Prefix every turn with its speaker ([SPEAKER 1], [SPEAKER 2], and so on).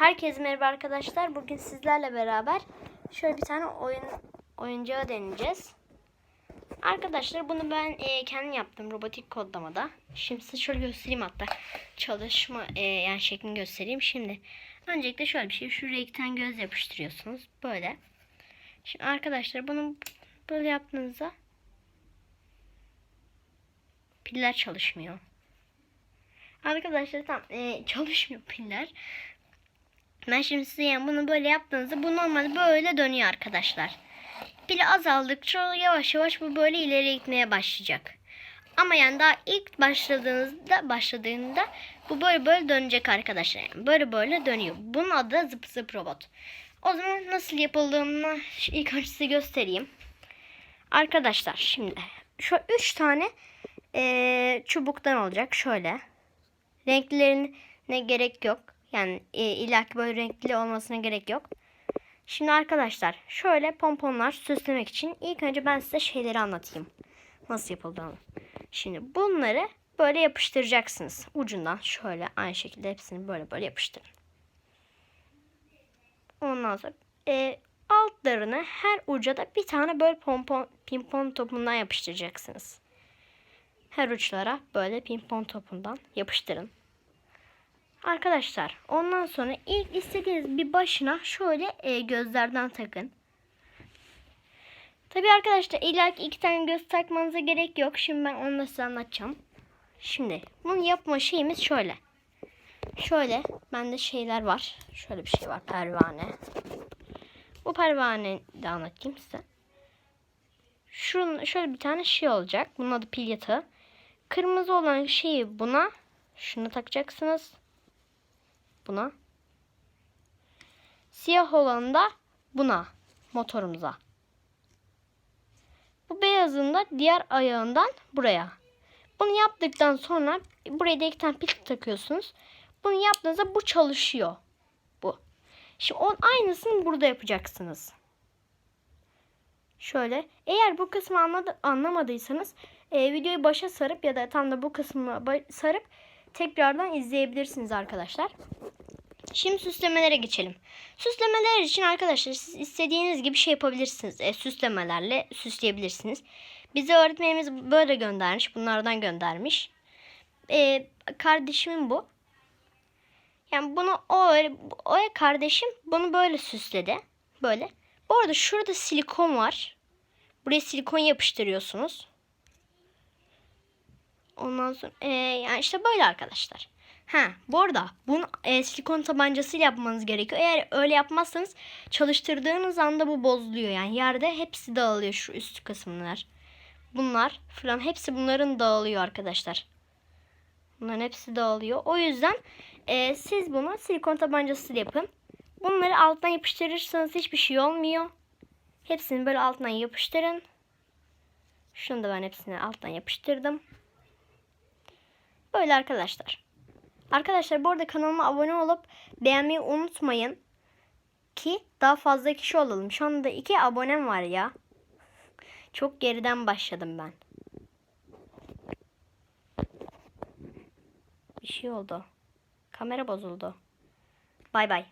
[SPEAKER 1] Herkese merhaba arkadaşlar. Bugün sizlerle beraber şöyle bir tane oyun oyuncağı deneyeceğiz. Arkadaşlar bunu ben e, kendim yaptım robotik kodlamada. Şimdi size şöyle göstereyim hatta çalışma e, yani şeklini göstereyim. Şimdi öncelikle şöyle bir şey şu renkten göz yapıştırıyorsunuz böyle. Şimdi arkadaşlar bunu böyle yaptığınızda piller çalışmıyor. Arkadaşlar tam e, çalışmıyor piller. Ben şimdi size yani bunu böyle yaptığınızda bu normalde böyle dönüyor arkadaşlar. Pili azaldıkça yavaş yavaş bu böyle ileri gitmeye başlayacak. Ama yani daha ilk başladığınızda başladığında bu böyle böyle dönecek arkadaşlar. Yani böyle böyle dönüyor. Bunun adı zıp zıp robot. O zaman nasıl yapıldığını ilk önce size göstereyim. Arkadaşlar şimdi şu üç tane eee, çubuktan olacak şöyle. Renklerine gerek yok. Yani e, illaki böyle renkli olmasına gerek yok. Şimdi arkadaşlar şöyle pomponlar süslemek için ilk önce ben size şeyleri anlatayım. Nasıl yapıldığını. Şimdi bunları böyle yapıştıracaksınız. Ucundan şöyle aynı şekilde hepsini böyle böyle yapıştırın. Ondan sonra e, altlarını her uca da bir tane böyle pompon, pimpon topundan yapıştıracaksınız. Her uçlara böyle pimpon topundan yapıştırın. Arkadaşlar ondan sonra ilk istediğiniz bir başına şöyle e, gözlerden takın. Tabi arkadaşlar illa ki iki tane göz takmanıza gerek yok. Şimdi ben onu da size anlatacağım. Şimdi bunu yapma şeyimiz şöyle. Şöyle bende şeyler var. Şöyle bir şey var pervane. Bu pervaneyi de anlatayım size. Şunun şöyle bir tane şey olacak. Bunun adı pil yatağı. Kırmızı olan şeyi buna şunu takacaksınız buna. Siyah olanı da buna. Motorumuza. Bu beyazın da diğer ayağından buraya. Bunu yaptıktan sonra buraya da iki tane pil takıyorsunuz. Bunu yaptığınızda bu çalışıyor. Bu. Şimdi onun aynısını burada yapacaksınız. Şöyle. Eğer bu kısmı anladı, anlamadıysanız e, videoyu başa sarıp ya da tam da bu kısmı sarıp tekrardan izleyebilirsiniz arkadaşlar. Şimdi süslemelere geçelim. Süslemeler için arkadaşlar siz istediğiniz gibi şey yapabilirsiniz. E, süslemelerle süsleyebilirsiniz. Bize öğretmenimiz böyle göndermiş. Bunlardan göndermiş. E, kardeşimin bu. Yani bunu o o kardeşim bunu böyle süsledi. Böyle. Bu arada şurada silikon var. Buraya silikon yapıştırıyorsunuz. Ondan sonra e, yani işte böyle arkadaşlar. Ha bu arada bunu e, silikon tabancasıyla yapmanız gerekiyor. Eğer öyle yapmazsanız çalıştırdığınız anda bu bozuluyor. Yani yerde hepsi dağılıyor şu üst kısımlar. Bunlar falan hepsi bunların dağılıyor arkadaşlar. Bunların hepsi dağılıyor. O yüzden e, siz bunu silikon tabancasıyla yapın. Bunları alttan yapıştırırsanız hiçbir şey olmuyor. Hepsini böyle alttan yapıştırın. Şunu da ben hepsini alttan yapıştırdım. Böyle arkadaşlar. Arkadaşlar bu arada kanalıma abone olup beğenmeyi unutmayın. Ki daha fazla kişi olalım. Şu anda iki abonem var ya. Çok geriden başladım ben. Bir şey oldu. Kamera bozuldu. Bay bay.